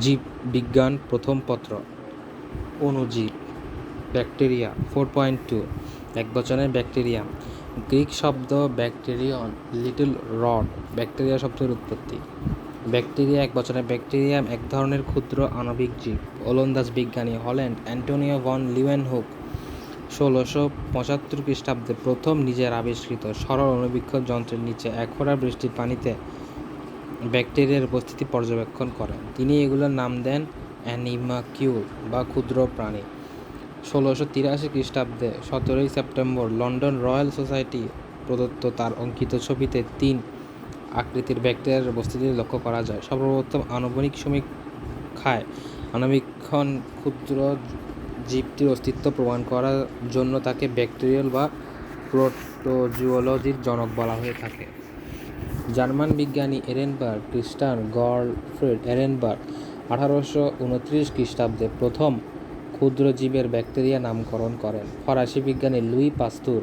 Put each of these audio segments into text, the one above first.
জীব বিজ্ঞান প্রথম পত্র। অণুজীব ব্যাকটেরিয়া ফোর পয়েন্ট টু এক বচনের ব্যাকটেরিয়া। গ্রিক শব্দ ব্যাকটেরিয়ন লিটল রড, ব্যাকটেরিয়া শব্দের উৎপত্তি। ব্যাকটেরিয়া এক বচনের ব্যাকটেরিয়াম এক ধরনের ক্ষুদ্র আণবিক জীব। ওলন্দাজ বিজ্ঞানী হল্যান্ড অ্যান্টোনিও ভন লিউয়েনহুক ষোলোশো পঁচাত্তর খ্রিস্টাব্দে প্রথম নিজের আবিষ্কৃত সরল অণুবীক্ষণ যন্ত্রের নিচে এক ফোঁটা বৃষ্টির পানিতে ব্যাকটেরিয়ার উপস্থিতি পর্যবেক্ষণ করেন। তিনি এগুলোর নাম দেন অ্যানিমাকিউল বা ক্ষুদ্র প্রাণী। ষোলোশো তিরাশি খ্রিস্টাব্দে সতেরোই সেপ্টেম্বর লন্ডন রয়্যাল সোসাইটি প্রদত্ত তার অঙ্কিত ছবিতে তিন আকৃতির ব্যাকটেরিয়ার উপস্থিতি লক্ষ্য করা যায়। সর্বপ্রথম আনুমানিক সমীক্ষায় আণুবীক্ষণ ক্ষুদ্র জীবটির অস্তিত্ব প্রমাণ করার জন্য তাকে ব্যাকটেরিয়াল বা প্রোটোজুওলজির জনক বলা হয়ে থাকে। জার্মান বিজ্ঞানী এরেনবার্গ, ক্রিস্টান গডফ্রেড এরেনবার্গ আঠারোশো উনত্রিশ খ্রিস্টাব্দে প্রথম ক্ষুদ্র জীবের ব্যাকটেরিয়া নামকরণ করেন। ফরাসি বিজ্ঞানী লুই পাস্তুর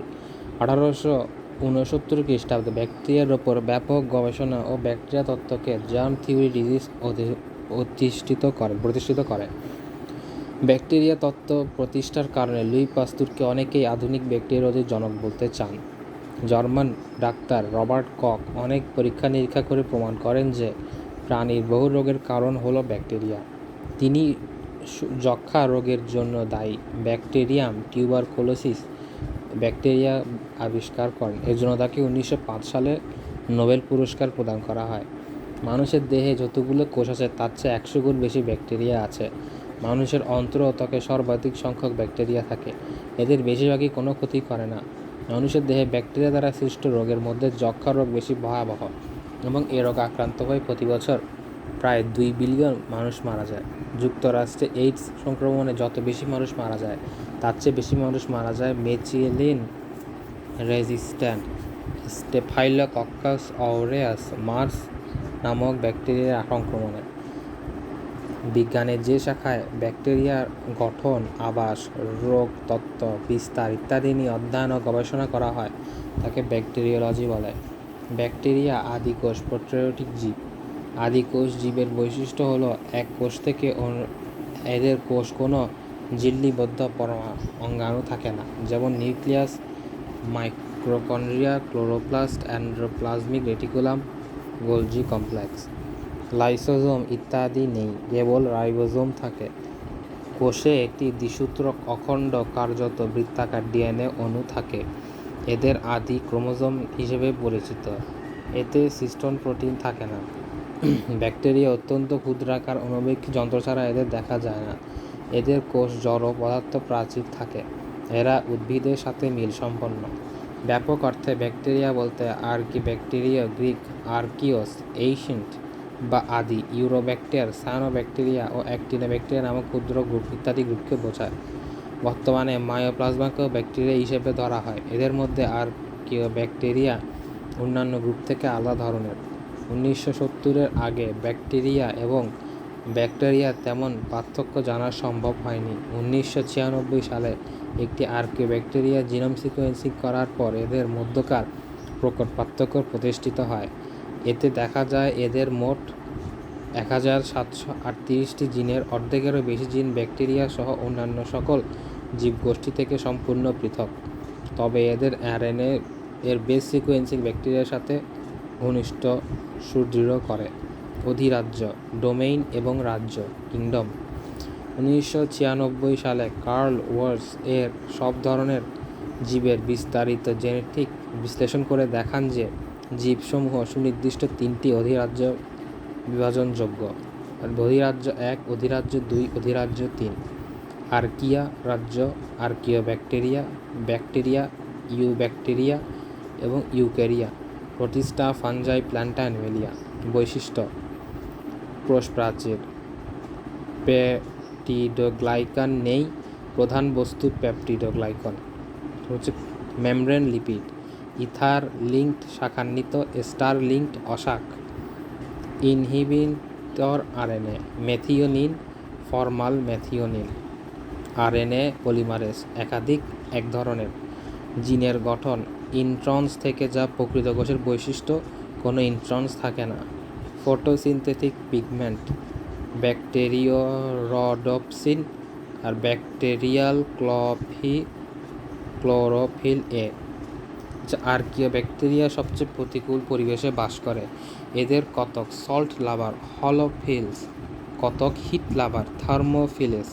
আঠারোশো ঊনসত্তর খ্রিস্টাব্দে ব্যাকটেরিয়ার ওপর ব্যাপক গবেষণা ও ব্যাকটেরিয়া তত্ত্বকে জার্ম থিওরি ডিজিজ অধিষ্ঠিত করেন প্রতিষ্ঠিত করেন ব্যাকটেরিয়া তত্ত্ব প্রতিষ্ঠার কারণে লুই পাস্তুরকে অনেকেই আধুনিক ব্যাকটেরিয়ালজির জনক বলতে চান। জার্মান ডাক্তার রবার্ট কক অনেক পরীক্ষা নিরীক্ষা করে প্রমাণ করেন যে প্রাণীর বহু রোগের কারণ হলো ব্যাকটেরিয়া। তিনি যক্ষা রোগের জন্য দায়ী। ব্যাকটেরিয়াম টিউবারকুলোসিস ব্যাকটেরিয়া আবিষ্কার করেন। এর জন্য তাকে উনিশশো পাঁচ সালে নোবেল পুরস্কার প্রদান করা হয়। মানুষের দেহে যতগুলো কোষ আছে, তার চেয়ে একশো গুণ বেশি ব্যাকটেরিয়া আছে। মানুষের অন্ত্র ত্বকে সর্বাধিক সংখ্যক ব্যাকটেরিয়া থাকে। এদের বেশিরভাগই কোনো ক্ষতি করে না। মানুষের দেহে ব্যাকটেরিয়া দ্বারা সৃষ্ট রোগের মধ্যে যক্ষা রোগ বেশি ভয়াবহ এবং এ রোগ আক্রান্ত হয়ে প্রতি বছর প্রায় দুই বিলিয়ন মানুষ মারা যায়। যুক্তরাষ্ট্রে এইডস সংক্রমণে যত বেশি মানুষ মারা যায়, তার চেয়ে বেশি মানুষ মারা যায় methicillin resistant. Staphylococcus aureus MRSA নামক ব্যাকটেরিয়ার সংক্রমণে বিজ্ঞানের যে শাখায় ব্যাকটেরিয়ার গঠন, আবাস, রোগ তত্ত্ব, বিস্তার ইত্যাদি নিয়ে অধ্যয়ন ও গবেষণা করা হয়, তাকে ব্যাকটেরিওলজি বলে। ব্যাকটেরিয়া আদি কোষ প্রোক্যারিওটিক জীব। আদি কোষ জীবের বৈশিষ্ট্য হলো এক কোষ থেকে এদের কোষ কোনো ঝিল্লিবদ্ধ পরমা, অঙ্গাণু থাকে না। যেমন nucleus, mitochondria, chloroplast, endoplasmic reticulum, Golgi complex. Lysosome ইত্যাদি নেই, কেবল রাইবোজোম থাকে। কোষে একটি দ্বিসূত্রক অখণ্ড কার্যত বৃত্তাকার ডিএনএ অণু থাকে। এদের আদি ক্রোমোজোম হিসেবে পরিচিত। এতে সিস্টোন প্রোটিন থাকে না। ব্যাকটেরিয়া অত্যন্ত ক্ষুদ্রাকার অণুবীক যন্ত্র ছাড়া এদের দেখা যায় না। এদের কোষ জড় পদার্থ প্রাচীর থাকে। এরা উদ্ভিদের সাথে মিল সম্পন্ন। ব্যাপক অর্থে ব্যাকটেরিয়া বলতে আর্কি ব্যাকটেরিয়া গ্রিক আর্কিওস এইশিন্ট বা আদি ইউরোব্যাকটেরিয়া সায়ানোব্যাকটেরিয়া ও অ্যাক্টিনোব্যাকটেরিয়া নামক ক্ষুদ্র গ্রুপ ইত্যাদি গ্রুপকে বোঝায়। বর্তমানে মায়োপ্লাজমাকেও ব্যাকটেরিয়া হিসেবে ধরা হয়। এদের মধ্যে আর কেউ আর্কিওব্যাকটেরিয়া অন্যান্য গ্রুপ থেকে আলাদা ধরনের। উনিশশো সত্তরের আগে ব্যাকটেরিয়া এবং ব্যাকটেরিয়া তেমন পার্থক্য জানা সম্ভব হয়নি। উনিশশো ছিয়ানব্বই সালে একটি আর্কিওব্যাকটেরিয়া জিনোম সিকোয়েন্সিং করার পর এদের মধ্যকার প্রকট পার্থক্য প্রতিষ্ঠিত হয়। এতে দেখা যায় এদের মোট এক হাজার সাতশো আটত্রিশটি জিনের অর্ধেকেরও বেশি জিন ব্যাকটেরিয়া সহ অন্যান্য সকল জীবগোষ্ঠী থেকে সম্পূর্ণ পৃথক। তবে এদের আরএনএ এর বেস সিকোয়েন্সিং ব্যাকটেরিয়ার সাথে ঘনিষ্ঠ সুদৃঢ় করে। অধিরাজ্য, ডোমেইন এবং রাজ্য, কিংডম। উনিশশো ছিয়ানব্বই সালে কার্ল ওয়ার্স এর সব ধরনের জীবের বিস্তারিত জেনেটিক বিশ্লেষণ করে দেখান যে জীবসমূহ সুনির্দিষ্ট তিনটি অধিরাজ্য বিভাজনযোগ্য। অধিরাজ্য এক, অধিরাজ্য দুই, অধিরাজ্য তিন। আর্কিয়া রাজ্য আর্কিও ব্যাকটেরিয়া ব্যাকটেরিয়া ইউ ব্যাকটেরিয়া এবং ইউক্যারিয়া প্রতিষ্ঠা ফানজাই প্ল্যান্টা অ্যানিমেলিয়া। বৈশিষ্ট্য কোষ প্রাচীর পেপটিডোগ্লাইকান নেই, প্রধান বস্তু পেপটিডোগ্লাইকন। হচ্ছে মেমব্রেন লিপিড। ইথার লিঙ্কড শাখান্বিত ester linked অশাক। Inhibitor RNA, methionine, formyl methionine. RNA polymerase একাধিক এক ধরনের। জিনের গঠন ইন্ট্রন্স থেকে যা প্রকৃত কোষের বৈশিষ্ট্য, কোনো ইন্ট্রন্স থাকে না। ফটোসিনথেটিক পিগমেন্ট ব্যাকটেরিয় রডপসিন আর ব্যাকটেরিয়াল ক্লফি ক্লোরোফিল এ। যা আর্কিও ব্যাকটেরিয়া সবচেয়ে প্রতিকূল পরিবেশে বাস করে। এদের কতক সল্ট লাভার হলোফিলস কতক হিট লাভার থার্মোফিলেস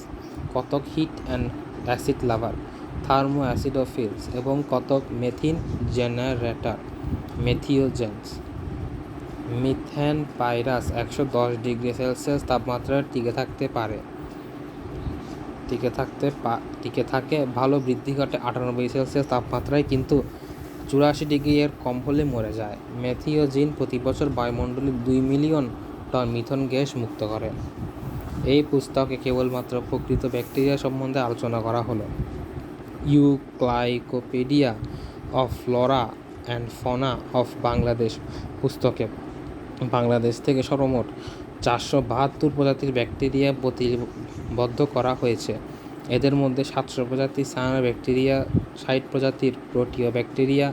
কতক heat and acid lover thermoacidophiles এবং কতক মেথিন জেনারেটার মেথিওজেন্স মিথেন পাইরাস একশো দশ ডিগ্রি সেলসিয়াস তাপমাত্রায় টিকে থাকতে পারে। টিকে থাকতে টিকে থাকে, ভালো বৃদ্ধি ঘটে আটানব্বই সেলসিয়াস তাপমাত্রায়, কিন্তু চুরাশি ডিগ্রি এর কম হলে মরে যায়। মেথিওজিন প্রতি বছর বায়ুমণ্ডলে দুই মিলিয়ন টন মিথন গ্যাস মুক্ত করে। এই পুস্তকে কেবলমাত্র প্রকৃত ব্যাকটেরিয়া সম্বন্ধে আলোচনা করা হলো। Encyclopedia of flora and fauna of Bangladesh পুস্তকে। বাংলাদেশ থেকে সর্বমোট চারশো বাহাত্তর প্রজাতির ব্যাকটেরিয়া প্রতিবদ্ধ করা হয়েছে। এদের মধ্যে সাতশো প্রজাতির সায়ানো ব্যাকটেরিয়া, ষাট প্রজাতির প্রোটিও ব্যাকটেরিয়া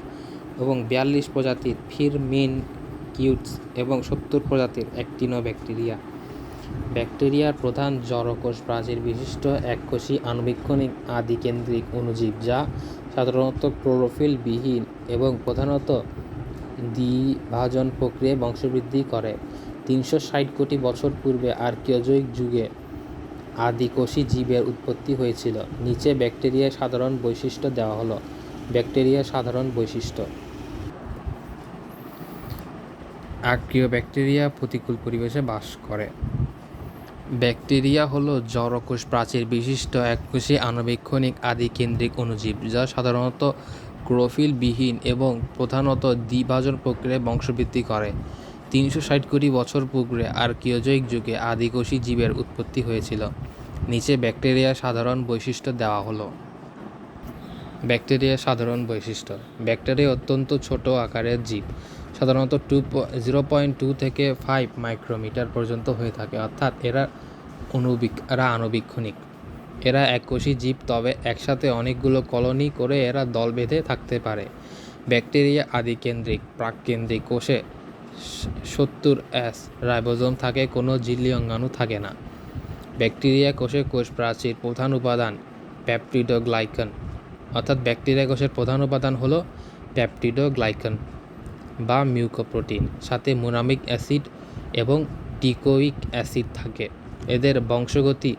এবং বিয়াল্লিশ প্রজাতির ফিরমিন কিউটস এবং সত্তর প্রজাতির অ্যাক্টিনো ব্যাকটেরিয়া। ব্যাকটেরিয়ার প্রধান জড়কোষ প্রাচীর বিশিষ্ট এককোষী আণুবীক্ষণিক আদিকেন্দ্রিক অণুজীব যা সাধারণত ক্লোরোফিল বিহীন এবং প্রধানত দ্বিভাজন প্রক্রিয়ায় বংশবৃদ্ধি করে। তিনশো ষাট কোটি বছর পূর্বে আর্কিওজৈক যুগে আদিকোষী জীবের উৎপত্তি হয়েছিল। নিচে ব্যাকটেরিয়ার সাধারণ বৈশিষ্ট্য দেওয়া হলো। ব্যাকটেরিয়ার সাধারণ বৈশিষ্ট্য। আক্রিয় ব্যাকটেরিয়া প্রতিকূল পরিবেশে বাস করে। ব্যাকটেরিয়া হলো জড়কোষ প্রাচীর বিশিষ্ট এককোষী আণুবীক্ষণিক আদিকেন্দ্রিক অণুজীব, যা সাধারণত ক্লোরোফিল বিহীন এবং প্রধানত দ্বিভাজন প্রক্রিয়ায় বংশবৃদ্ধি করে। তিনশো ষাট কোটি বছর পূর্বে আর্কিওজৈক যুগে আদিকোষী জীবের উৎপত্তি হয়েছিল। নিচে ব্যাকটেরিয়ার সাধারণ বৈশিষ্ট্য দেওয়া হলো। ব্যাকটেরিয়ার সাধারণ বৈশিষ্ট্য। ব্যাকটেরিয়া অত্যন্ত ছোট আকারের জীব। সাধারণত টু জিরো পয়েন্ট টু থেকে ফাইভ মাইক্রোমিটার পর্যন্ত হয়ে থাকে। অর্থাৎ এরা অনুবীক, এরা আণুবীক্ষণিক। এরা এককোষী জীব, তবে একসাথে অনেকগুলো কলোনি করে এরা দল বেঁধে থাকতে পারে। ব্যাকটেরিয়া আদিকেন্দ্রিক, প্রাককেন্দ্রিক কোষে সত্তর এস রাইবোজোম থাকে, কোনো ঝিল্লি অঙ্গাণু থাকে না। ব্যাকটেরিয়া কোষে কোষ প্রাচীর প্রধান উপাদান প্যাপটিডোগ্লাইকন অর্থাৎ ব্যাকটেরিয়া কোষের প্রধান উপাদান হলো প্যাপটিডোগ্লাইকন বা মিউকোপ্রোটিন। সাথে মোনামিক অ্যাসিড এবং টিকোইক অ্যাসিড থাকে। এদের বংশগতি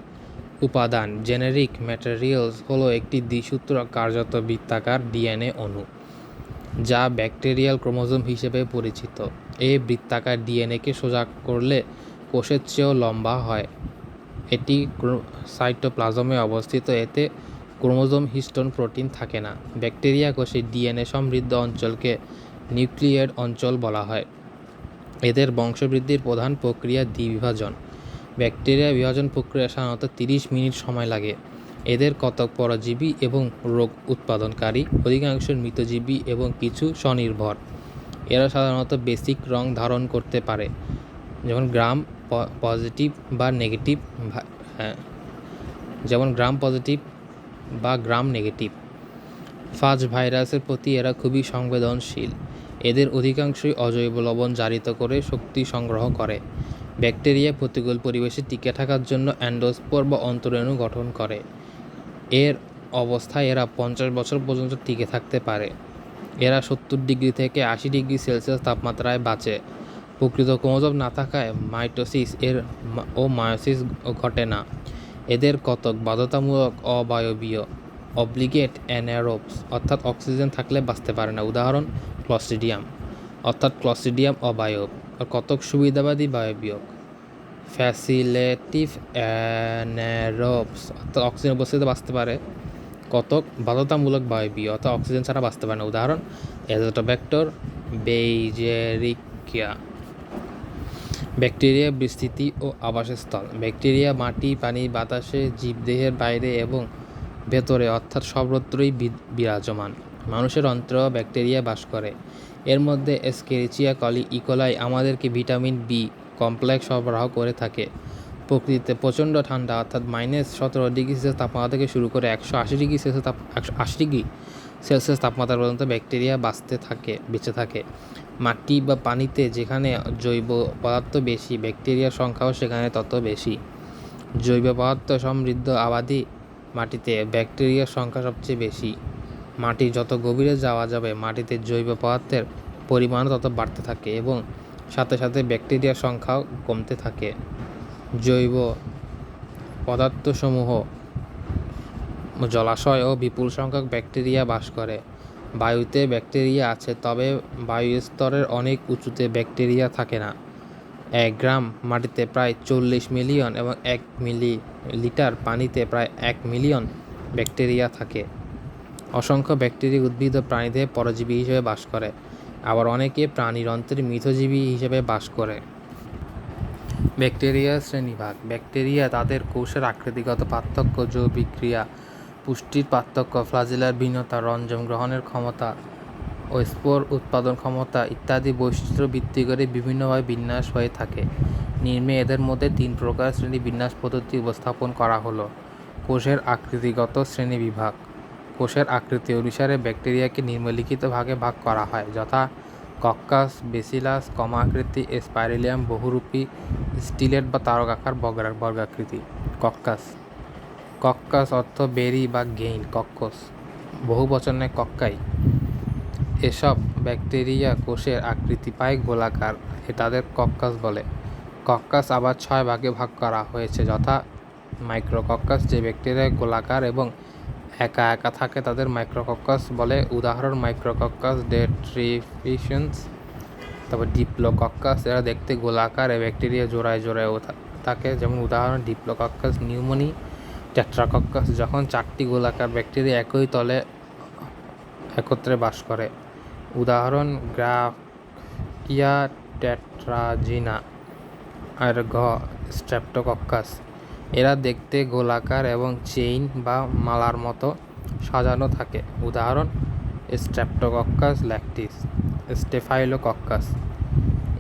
উপাদান জেনেরিক ম্যাটেরিয়ালস হলো একটি দ্বিসূত্র কার্যত বৃত্তাকার ডিএনএ অণু, যা ব্যাকটেরিয়াল ক্রোমোজোম হিসেবে পরিচিত। এই বৃত্তাকার ডিএনএকে সোজা করলে কোষের চেয়েও লম্বা হয়। এটি সাইটোপ্লাজমে অবস্থিত। এতে ক্রোমোজোম হিস্টোন প্রোটিন থাকে না। ব্যাকটেরিয়া কোষে ডিএনএ সমৃদ্ধ অঞ্চলকে নিউক্লিয়েড অঞ্চল বলা হয়। এদের বংশবৃদ্ধির প্রধান প্রক্রিয়া দ্বিবিভাজন। ব্যাকটেরিয়া বিভাজন প্রক্রিয়া সাধারণত তিরিশ মিনিট সময় লাগে। এদের কতক পরজীবী এবং রোগ উৎপাদনকারী। অধিকাংশ মৃতজীবী এবং কিছু স্বনির্ভর। এরা সাধারণত বেসিক রং ধারণ করতে পারে, যেমন গ্রাম পজিটিভ বা নেগেটিভ হ্যাঁ যেমন গ্রাম পজিটিভ বা গ্রাম নেগেটিভ ফাজ ভাইরাসের প্রতি এরা খুবই সংবেদনশীল। এদের অধিকাংশই অজৈব লবণ জারিত করে শক্তি সংগ্রহ করে। ব্যাকটেরিয়া প্রতিকূল পরিবেশে টিকে থাকার জন্য অ্যান্ডোস্পোর বা অন্তরেণু গঠন করে। এর অবস্থায় এরা পঞ্চাশ বছর পর্যন্ত টিকে থাকতে পারে। এরা সত্তর ডিগ্রি থেকে আশি ডিগ্রি সেলসিয়াস তাপমাত্রায় বাঁচে। প্রকৃত ক্রোমোজোম না থাকায় মাইটোসিস এর ও মায়োসিস ঘটে না। এদের কতক বাধ্যতামূলক, অবায়বীয়, অব্লিগেট অ্যানারোবস অর্থাৎ অক্সিজেন থাকলে বাঁচতে পারে না। উদাহরণ ক্লস্ট্রিডিয়াম অর্থাৎ ক্লস্ট্রিডিয়াম অবায়ব, আর কতক সুবিধাবাদী বায়বীয়, ফ্যাসিলেটিভ অ্যানারোবস অর্থাৎ অক্সিজেন উপস্থিতিতে বাঁচতে পারে। কতক বাধ্যতামূলক বায়বীয় অর্থাৎ অক্সিজেন ছাড়া বাঁচতে পারে না উদাহরণ এজোটোব্যাক্টর বেইজেরিকিয়া। ব্যাকটেরিয়া বিস্তৃতি ও আবাসস্থল। ব্যাকটেরিয়া, মাটি, পানি, বাতাসে, জীবদেহের বাইরে এবং ভেতরে, অর্থাৎ সর্বত্রই বিরাজমান। মানুষের অন্তরেও ব্যাকটেরিয়া বাস করে। এর মধ্যে এসকেরিচিয়া কলি ইকোলাই আমাদেরকে ভিটামিন বি কমপ্লেক্স সরবরাহ করে থাকে। প্রকৃতিতে প্রচণ্ড ঠান্ডা, অর্থাৎ মাইনাস সতেরো ডিগ্রি সেলসিয়াস তাপমাত্রা থেকে শুরু করে একশো আশি ডিগ্রি সেলসিয়াস তাপ, একশো আশি ডিগ্রি সেলসিয়াস তাপমাত্রা পর্যন্ত ব্যাকটেরিয়া বাঁচতে থাকে, বেঁচে থাকে। মাটি বা পানিতে যেখানে জৈব পদার্থ বেশি ব্যাকটেরিয়ার সংখ্যাও সেখানে তত বেশি। জৈব পদার্থ সমৃদ্ধ আবাদি মাটিতে ব্যাকটেরিয়ার সংখ্যা সবচেয়ে বেশি। মাটি যত গভীরে যাওয়া যাবে, মাটিতে জৈব পদার্থের পরিমাণ তত বাড়তে থাকে এবং সাথে সাথে ব্যাকটেরিয়ার সংখ্যাও কমতে থাকে। জৈব পদার্থসমূহ জলাশয় ও বিপুল সংখ্যক ব্যাকটেরিয়া বাস করে। বায়ুতে ব্যাকটেরিয়া আছে, তবে বায়ুস্তরের অনেক উঁচুতে ব্যাকটেরিয়া থাকে না। এক গ্রাম মাটিতে প্রায় চল্লিশ মিলিয়ন এবং এক মিলি লিটার পানিতে প্রায় এক মিলিয়ন ব্যাকটেরিয়া থাকে। অসংখ্য ব্যাকটেরিয়া উদ্ভিদ ও প্রাণীদের পরজীবী হিসেবে বাস করে। আবার অনেকে প্রাণীর অন্ত্রের মিথজীবী হিসেবে বাস করে। ব্যাকটেরিয়া শ্রেণীভাগ ব্যাকটেরিয়া তাদের কোষের আকৃতিগত পার্থক্য জৈবিক ক্রিয়া পুষ্টির পার্থক্য, ফ্লাজিলার ভিন্নতা, রঞ্জন গ্রহণের ক্ষমতা ও স্পোর উৎপাদন ক্ষমতা ইত্যাদি বৈশিষ্ট্য ভিত্তি করে বিভিন্নভাবে বিন্যাস হয়ে থাকে। নিম্নে এদের মধ্যে তিন প্রকার শ্রেণি বিন্যাস পদ্ধতি উপস্থাপন করা হলো। কোষের আকৃতিগত শ্রেণি বিভাগ কোষের আকৃতি অনুসারে ব্যাকটেরিয়াকে নিম্নলিখিত ভাগে ভাগ করা হয়, যথা কক্কাস, বেসিলাস কমাকৃতি স্পাইরেলিয়াম, বহুরূপী, স্টিলেট বা তারকাকার বর্গা বর্গাকৃতি। কক্কাস। কক্কাস অর্থ বেরি বা গেইন, কক্কস। বহু বচনে কক্কাই। এসব ব্যাকটেরিয়া কোষের আকৃতি পায় গোলাকার, এ তাদের কক্কাস বলে। কক্কাস আবার ছয় ভাগে ভাগ করা হয়েছে, যথা মাইক্রো মাইক্রোকক্কাস, যে ব্যাকটেরিয়া গোলাকার এবং একা একা থাকে তাদের মাইক্রোকক্কাস বলে। উদাহরণ মাইক্রোকক্কাস ডেট্রিফিশনস তারপর ডিপ্লোকক্কাস এরা দেখতে গোলাকার ব্যাকটেরিয়া জোড়ায় জোড়ায়ও থা- থাকে। যেমন উদাহরণ ডিপ্লোকক্কাস নিউমোনি টেট্রাকক্কাস যখন চারটি গোলাকার ব্যাকটেরিয়া একই তলে একত্রে বাস করে। উদাহরণ গ্রাফিয়া টেট্রাজিনা আর ঘ স্ট্রেপ্টোকক্কাস এরা দেখতে গোলাকার এবং চেইন বা মালার মতো সাজানো থাকে। উদাহরণ, স্ট্রেপ্টোকক্কাস ল্যাকটিস, স্টেফাইলোকক্কাস।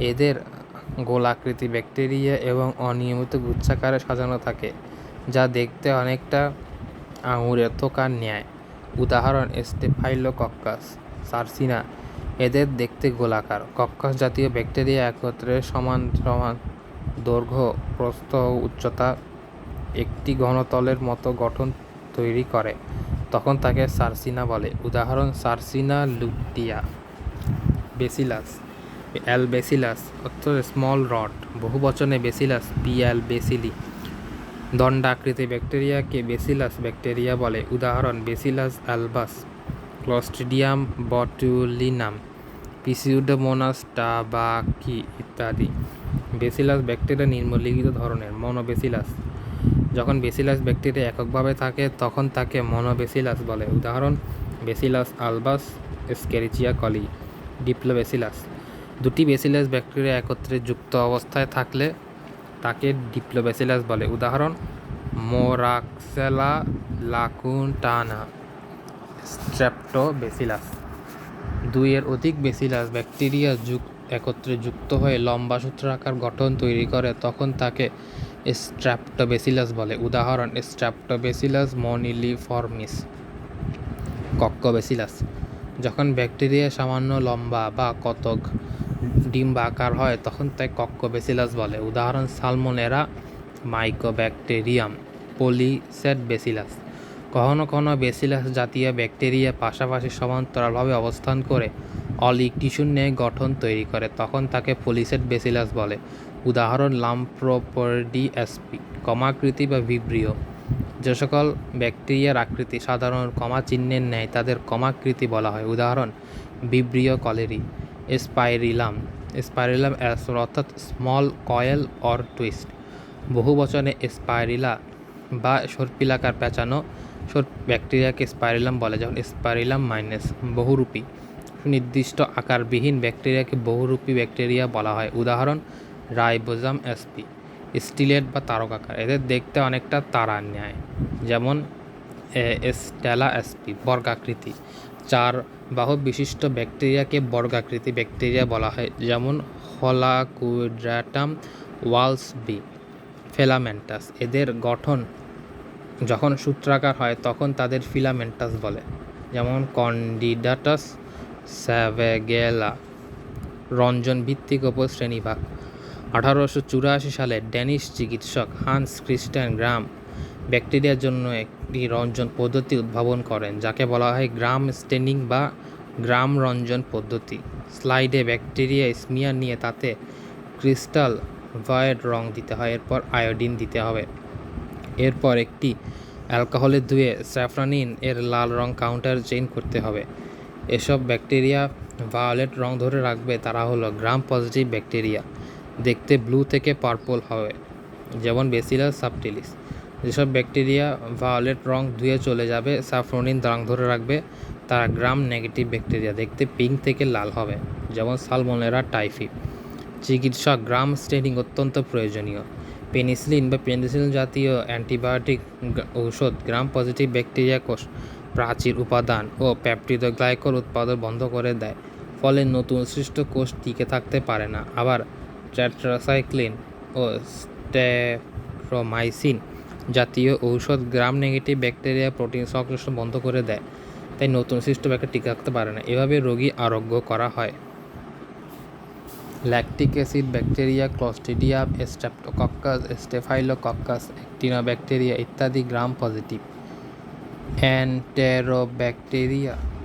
এদের গোলাকৃতি ব্যাকটেরিয়া এবং অনিয়মিত গুচ্ছাকারে সাজানো থাকে, যা দেখতে অনেকটা আঙুরের থোকার ন্যায়। উদাহরণ, স্টেফাইলোকক্কাস, সার্সিনা। এদের দেখতে গোলাকার। কক্কাস জাতীয় ব্যাকটেরিয়া একত্রে সমান সমান দৈর্ঘ্য, প্রস্থ ও উচ্চতা একটি ঘনতলের মতো গঠন তৈরি করে। তখন তাকে সার্সিনা বলে। উদাহরণ, সার্সিনা লুটিয়া। বেসিলাস। অ্যাল বেসিলাস, অর্থ স্মল রড বহু বচনে বেসিলাস পিয়াল বেসিলি। দণ্ডাকৃতি ব্যাকটেরিয়াকে বেসিলাস ব্যাকটেরিয়া বলে। উদাহরণ, bacillus albus Clostridium botulinum. Pseudomonas tabaci ইত্যাদি। বেসিলাস ব্যাকটেরিয়া নিম্নলিখিত ধরনের। মনোবেসিলাস। যখন বেসিলাস ব্যাকটেরিয়া এককভাবে থাকে, তখন তাকে মনোবেসিলাস বলে। উদাহরণ, বেসিলাস আলবাস স্কেরিচিয়া কলি, ডিপ্লোবেসিলাস। দুটি বেসিলাস ব্যাকটেরিয়া একত্রে যুক্ত অবস্থায় থাকলে তাকে ডিপ্লোবেসিলাস বলে। উদাহরণ, মোরাক্সেলা লাকুন্টানা স্ট্রেপ্টোবেসিলাস দুইয়ের অধিক বেসিলাস ব্যাকটেরিয়া যুক একত্রে যুক্ত হয়ে লম্বা সূত্রাকার গঠন তৈরি করে, তখন তাকে স্ট্র্যাপ্টোবেসিলাস বলে। উদাহরণ, স্ট্র্যাপ্টোবেসিলাস মনিলিফর্মিস, কক্কোবেসিলাস। যখন ব্যাকটেরিয়া সামান্য লম্বা বা কতক ডিম্বাকার হয়, তখন তাই কক্কোবেসিলাস বলে। উদাহরণ, সালমোনেরা মাইকোব্যাকটেরিয়াম পলিসেট বেসিলাস কখনো কখনো বেসিলাস জাতীয় ব্যাকটেরিয়া পাশাপাশি সমান্তরালভাবে অবস্থান করে অলিক টিস্যুর ন্যায় গঠন তৈরি করে, তখন তাকে পলিসেট বেসিলাস বলে। উদাহরণ লাম্প্রোপোডি এসপি, কমাকৃতি বা ভিব্রিয়। যে সকল ব্যাকটেরিয়ার আকৃতি সাধারণ কমা চিহ্নের ন্যায়, তাদের কমাকৃতি বলা হয়। উদাহরণ, ভিব্রিয় কলেরি, স্পাইরিলাম। স্পাইরিলাম অর্থাৎ স্মল কয়েল অর টুইস্ট। বহু বচনে স্পাইরিলা বা সর্পিলাকার পেঁচানো ব্যাকটেরিয়াকে স্পাইরিলাম বলে, যেমন স্পাইরিলাম মাইনাস বহুরূপী। সুনির্দিষ্ট আকারবিহীন ব্যাকটেরিয়াকে বহুরূপী ব্যাকটেরিয়া বলা হয়। উদাহরণ, রাইবোজাম এসপি স্টিলেট বা তারকাকার এদের দেখতে অনেকটা তারার ন্যায়। যেমন স্টেলা এসপি বর্গাকৃতি। চার বাহু বিশিষ্ট ব্যাকটেরিয়াকে বর্গাকৃতি ব্যাকটেরিয়া বলা হয়। যেমন, হলাকুইড্রাটাম, ওয়ালস বি, ফেলামেন্টাস। এদের গঠন যখন সূত্রাকার হয়, তখন তাদের ফিলামেন্টাস বলে। যেমন, কন্ডিডাটাস স্যাভেগেলা, রঞ্জন ভিত্তিক ওপর শ্রেণীভাগ আঠারোশো চুরাশি সালে ড্যানিশ চিকিৎসক হান্স ক্রিস্টিয়ান গ্রাম ব্যাকটেরিয়ার জন্য একটি রঞ্জন পদ্ধতি উদ্ভাবন করেন, যাকে বলা হয় গ্রাম স্টেনিং বা গ্রাম রঞ্জন পদ্ধতি। স্লাইডে ব্যাকটেরিয়া স্মিয়ার নিয়ে তাতে ক্রিস্টাল ভয়েড রং দিতে হয়, এরপর আয়োডিন দিতে হবে। এরপর একটি অ্যালকোহলে ধুয়ে স্যাফরানিন এর লাল রং কাউন্টার চেইন করতে হবে। এসব ব্যাকটেরিয়া ভায়োলেট রং ধরে রাখবে, তারা হলো গ্রাম পজিটিভ ব্যাকটেরিয়া দেখতে ব্লু থেকে পার্পল হবে, যেমন বেসিলাস সাবটিলিস যেসব ব্যাকটেরিয়া ভায়োলেট রং ধুয়ে চলে যাবে স্যাফরনিন রং ধরে রাখবে, তারা গ্রাম নেগেটিভ ব্যাকটেরিয়া দেখতে পিঙ্ক থেকে লাল হবে, যেমন সালমোনেরা টাইফি চিকিৎসা গ্রাম স্টেনিং অত্যন্ত প্রয়োজনীয়। পেনিসিলিন বা পেনিসিলিন জাতীয় অ্যান্টিবায়োটিক ঔষধ গ্রাম পজিটিভ ব্যাকটেরিয়া কোষ প্রাচীর উপাদান ও প্যাপটিডোগ্লাইকল উৎপাদন বন্ধ করে দেয়, ফলে নতুন সৃষ্ট কোষ টিকে থাকতে পারে না। আবার ট্যাট্রাসাইক্লিন ও স্টেরোমাইসিন জাতীয় ঔষধ গ্রাম নেগেটিভ ব্যাকটেরিয়া প্রোটিন সংশ্লেষণ বন্ধ করে দেয়, তাই নতুন সৃষ্ট ব্যাকটেরিয়া টিকে থাকতে পারে না। এভাবে রোগী আরোগ্য করা হয়। Lactic acid bacteria clostridia streptococcus staphylococcus actinobacteria ইত্যাদি গ্রাম পজিটিভ Enterobacteria.